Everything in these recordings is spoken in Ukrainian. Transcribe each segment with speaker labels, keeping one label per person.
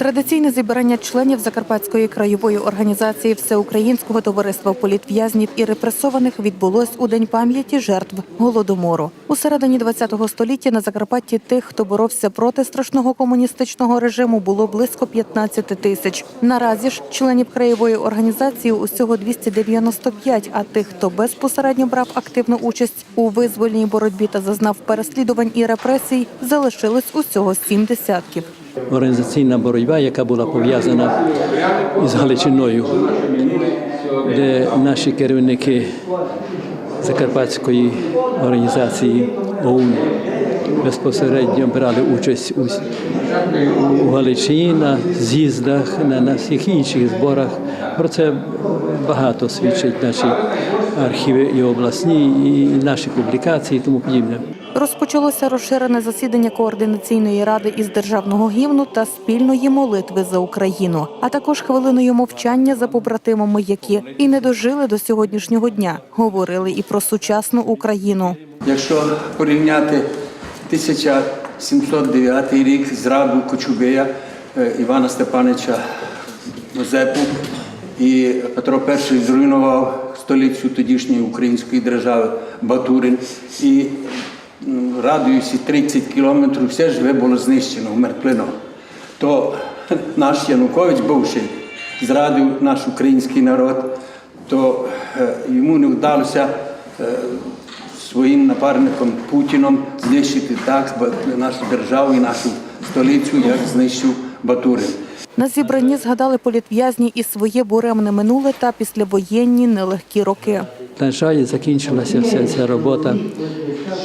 Speaker 1: Традиційне зібрання членів Закарпатської краєвої організації Всеукраїнського товариства політв'язнів і репресованих відбулось у день пам'яті жертв голодомору. У середині ХХ століття на Закарпатті тих, хто боровся проти страшного комуністичного режиму, було близько 15 тисяч. Наразі ж членів краєвої організації усього 295, а тих, хто безпосередньо брав активну участь у визвольній боротьбі та зазнав переслідувань і репресій, залишилось усього сім десятків.
Speaker 2: Організаційна боротьба, яка була пов'язана із Галичиною, де наші керівники Закарпатської організації ОУН безпосередньо брали участь у, у Галичині на з'їздах, на, на всіх інших зборах. Про це багато свідчать наші архіви і обласні, і наші публікації, і тому подібне.
Speaker 1: Розпочалося розширене засідання координаційної ради із державного гімну та спільної молитви за Україну, а також хвилиною мовчання за побратимами, які і не дожили до сьогоднішнього дня. Говорили і про сучасну Україну.
Speaker 3: Якщо порівняти 1709 рік зраду Кочубея е, Івана Степановича Мазепу, і Петро І зруйнував столицю тодішньої української держави Батурин, і радіусі 30 кілометрів все живе було знищено, вмертвлено, то наш Янукович бувший зрадив наш український народ, то е, йому не вдалося е, своїм напарником Путіном знищити так нашу державу і нашу столицю, як знищив Батурин.
Speaker 1: На зібранні згадали політв'язні і своє буремне минуле та післявоєнні нелегкі роки.
Speaker 2: На жаль, закінчилася вся ця робота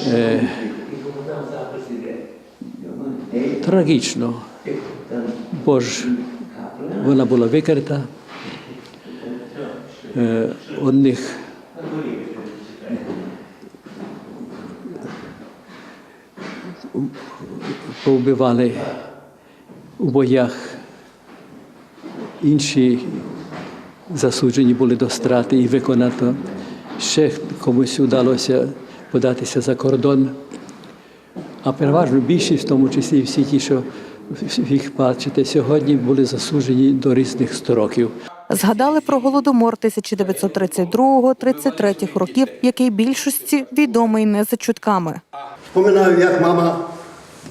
Speaker 2: е, трагічно, бо ж вона була викрита. Е, одних повбивали у боях, інші засуджені були до страти і виконано. Ще комусь вдалося податися за кордон. А переважно більшість, в тому числі всі ті, що їх бачите сьогодні, були засуджені до різних строків.
Speaker 1: Згадали про голодомор 1932-33 років, який більшості відомий не за чутками.
Speaker 4: Вспоминаю, як мама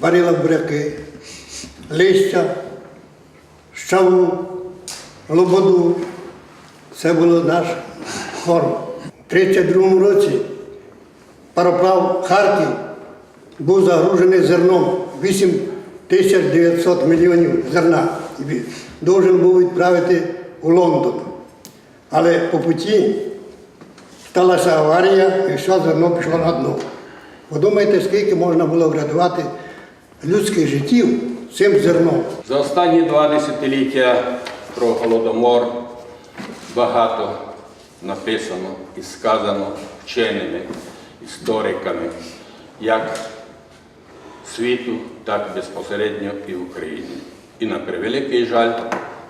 Speaker 4: варила буряки, листя, щаву, лободу. Це було наш корм. У 32-му році пароплав Харків був загружений зерном 8 тисяч 900 мільйонів зерна. Він був відправити у Лондон. Але по путі сталася аварія і все зерно пішло на дно. Подумайте, скільки можна було врятувати людських життів цим зерном.
Speaker 5: За останні два десятиліття про голодомор багато написано і сказано вченими істориками як світу, так і безпосередньо і України. І на превеликий жаль,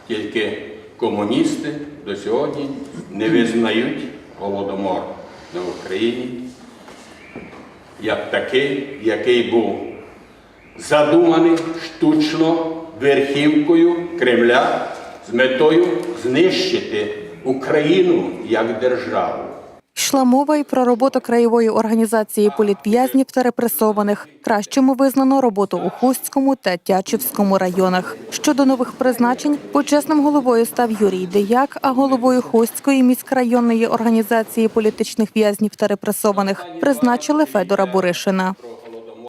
Speaker 5: тільки комуністи до сьогодні не визнають голодомор на Україні як такий, який був задуманий штучно верхівкою Кремля з метою знищити Україну як державу.
Speaker 1: Йшла мова і про роботу краєвої організації політв'язнів та репресованих. Кращому визнано роботу у Хустському та Тячівському районах. Щодо нових призначень, почесним головою став Юрій Деяк, а головою Хустської міськрайонної організації політичних в'язнів та репресованих призначили Федора Буришина.